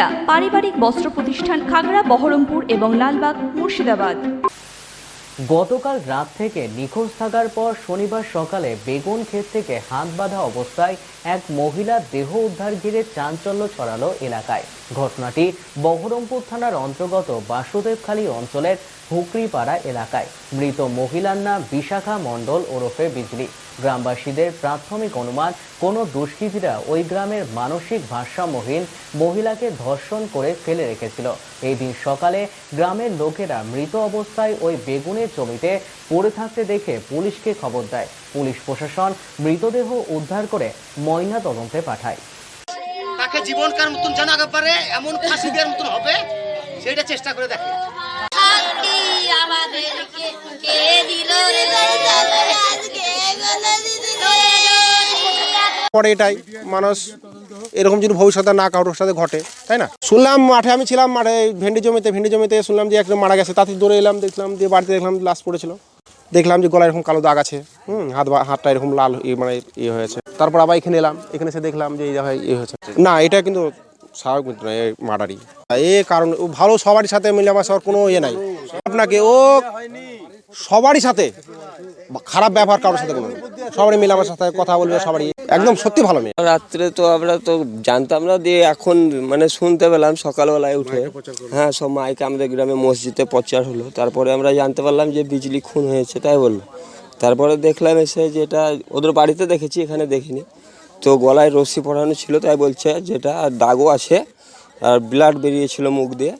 সহযোগিতা পারিবারিক বস্ত্র প্রতিষ্ঠান খাগড়া, বহরমপুর এবং লালবাগ, মুর্শিদাবাদ। গতকাল রাত থেকে নিখোঁজ থাকার পর শনিবার সকালে বেগুন ক্ষেত থেকে হাত বাঁধা অবস্থায় এক মহিলার দেহ উদ্ধার ঘিরে চাঞ্চল্য ছড়ালো এলাকায়। ঘটনাটি বহরমপুর থানার অন্তর্গত বাসুদেবখালী অঞ্চলের হুকরিপাড়া এলাকায়। মৃত মহিলার নাম বিশাখা মণ্ডল ওরফে বিজলি। গ্রামবাসীদের প্রাথমিক অনুমান, কোনো দুষ্কৃতীরা ওই গ্রামের মানসিক ভারসাম্যহীন মহিলাকে ধর্ষণ করে ফেলে রেখেছিল। এই দিন সকালে গ্রামের লোকেরা মৃত অবস্থায় ওই বেগুনের জমিতে পড়ে থাকতে দেখে পুলিশকে খবর দেয়। পুলিশ প্রশাসন মৃতদেহ উদ্ধার করে ময়না তদন্তে পাঠায়। তাকে জীবনকার মতন জানা পারে এমন ফাঁসি দেওয়ার মতন হবে সেটা চেষ্টা করে দেখে। পরে এটাই মানুষ এরকম যদি ভবিষ্যতে না কারোর সাথে ঘটে, তাই না? শুনলাম মাঠে আমি ছিলাম, মাঠে ভেন্ডি জমিতে ভেন্ডি জমিতে শুনলাম যে একজন মারা গেছে, তাতে দৌড়ে এলাম, দেখলাম দিয়ে বাড়িতে দেখলাম লাশ পড়েছিল। দেখলাম যে গলায় এরকম কালো দাগ আছে, হুম, হাত হাতটা এরকম লাল মানে ইয়ে হয়েছে। তারপর আবার এখানে এলাম, এখানে এসে দেখলাম যে এই জায়গায় ইয়ে হয়েছে। না, এটা কিন্তু স্বাভাবিক নয় মার্ডারই এ কারণ, ও ভালো সবারই সাথে মিলামেশা কোনো ইয়ে নাই। আপনাকে ও সবারই সাথে খারাপ ব্যবহার কারোর সাথে কোনো সবারই মিলামেশার সাথে কথা বলবে সবারই। একদম সত্যি ভালো মেয়ে। রাত্রে তো আমরা তো জানতাম না দিয়ে এখন মানে শুনতে পেলাম সকালবেলায় উঠে। হ্যাঁ সব মাইকে আমাদের গ্রামে মসজিদে প্রচার হলো। তারপরে আমরা জানতে পারলাম যে বিজলি খুন হয়েছে তাই বলল। তারপরে দেখলাম এসে যেটা ওদের বাড়িতে দেখেছি এখানে দেখিনি। তো গলায় রশ্মি পড়ানো ছিল তাই বলছে যেটা দাগও আছে আর ব্লাড বেরিয়েছিল মুখ দিয়ে।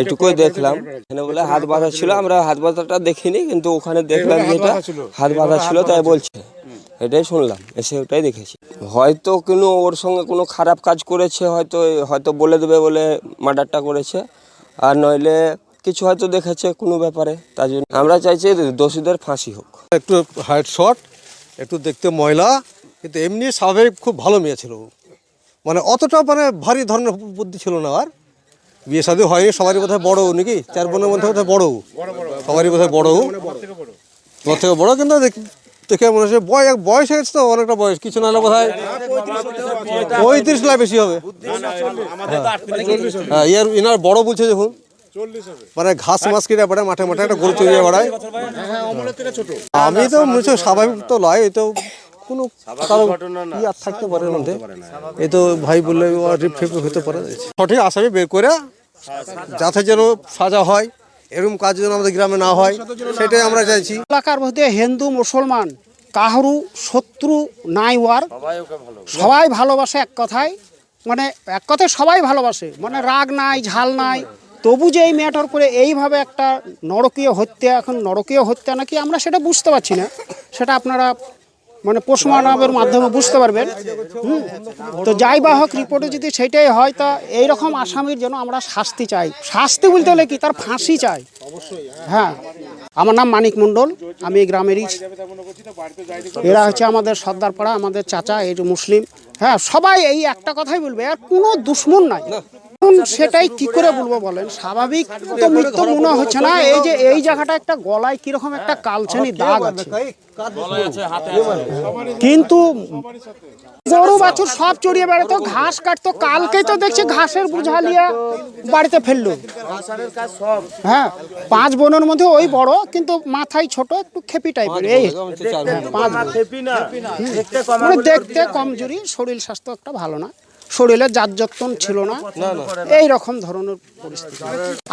এটুকুই দেখলাম। এখানে বলে হাত বাঁধা ছিল আমরা হাত বাঁধাটা দেখিনি কিন্তু ওখানে দেখলাম যেটা হাত বাঁধা ছিল। তাই বলছে। এটাই শুনলাম, এসে ওটাই দেখেছি। হয়তো কোনো ওর সঙ্গে কোনো খারাপ কাজ করেছে, হয়তো হয়তো বলে দেবে বলে মার্ডারটা করেছে, আর নইলে কিছু হয়তো দেখেছে কোনো ব্যাপারে, তার জন্য আমরা চাইছি দোষীদের ফাঁসি হোক। একটু হাইট শর্ট, একটু দেখতে ময়লা, কিন্তু এমনি স্বাভাবিক খুব ভালো মেয়ে ছিল মানে অতটা মানে ভারী ধরনের বুদ্ধি ছিল না আর। বিয়ে শাদী হয়নি, সবারই বোধহয় বড় নাকি? চার বোনের মধ্যে বোধহয় বড়। সবারই বোধহয় বড় থেকে বড়, কিন্তু দেখ- মনে হচ্ছে বয়স বয়স গেছে তো, অনেকটা বয়স। কিছু না হলে বোধ হয় পঁয়ত্রিশ না বেশি হবে। হ্যাঁ ইয়ার ইনার বড় বলছে যখন মানে ঘাস মাছ কিনে বেড়ায়, মাঠে মাঠে একটা গরু চড়িয়ে বেড়ায়। আমি তো মনে স্বাভাবিক তো লয় এই তো কোনো কারও কি আর থাকতে পারে মধ্যে। এই তো ভাই বললে রিফ্রিপ হতে পারে। সঠিক আসামি বের করে যাতে যেন সাজা হয়। এরকম কাজ যেন আমাদের গ্রামে না হয়, সেটাই আমরা চাইছি। এলাকার মধ্যে হিন্দু, মুসলমান, কাহারু, শত্রু, নাই ওয়ার, সবাই ভালোবাসে এক কথায়। মানে এক কথায় সবাই ভালোবাসে। মানে রাগ নাই, ঝাল নাই। তবু যে এই ম্যাটার করে এইভাবে একটা নরকীয় হত্যা, এখন নরকীয় হত্যা নাকি আমরা সেটা বুঝতে পারছি না। সেটা আপনারা মানে পোস্টমর্টমের মাধ্যমে বুঝতে পারবেন। তো যাই বা হোক, রিপোর্টে যদি সেটাই হয়, তা এইরকম আসামির জন্য আমরা শাস্তি চাই। শাস্তি বলতে হলে কি? তার ফাঁসি চাই। হ্যাঁ। আমার নাম মানিক মণ্ডল। আমি এই গ্রামেরই এরা হচ্ছে আমাদের সর্দারপাড়া আমাদের চাচা, এই মুসলিম। হ্যাঁ সবাই এই একটা কথাই বলবে, আর কোনো দুশ্মন নাই। সেটাই কি করে বলব বলেন? স্বাভাবিক তো মৃত্যু মনে হচ্ছে না এই যে এই জায়গাটা একটা গলায় কীরকম একটা কালচানি দাগ আছে। কিন্তু গরু বাছুর সব চড়িয়ে বেড়াতো ঘাস কাটতো কালকেই তো দেখছি ঘাসের বুঝা লিয়ে বাড়িতে ফেলল। হ্যাঁ পাঁচ বোনের মধ্যে ওই বড় কিন্তু মাথায় ছোট একটু খেপি টাইপের এই হ্যাঁ। হুম। মানে দেখতে কমজোরি শরীর স্বাস্থ্য একটা ভালো না। শরীরে জাত যত্ন ছিল না। এই রকম ধরনের পরিস্থিতি।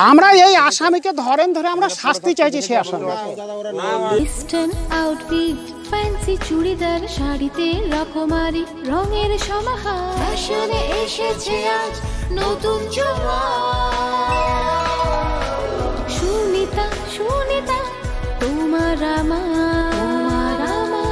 আমরা এই আসামিকে ধরেন ধরে আমরা শাস্তি চাইছি সেই আসামি ওয়েস্টার্ন আউটফিট ফ্যান্সি চুড়িদার শাড়িতে রকমারি রঙের সমাহার। ফ্যাশনে এসেছে আজ নতুন সুনিতা সুনিতা তোমার আমার। আমার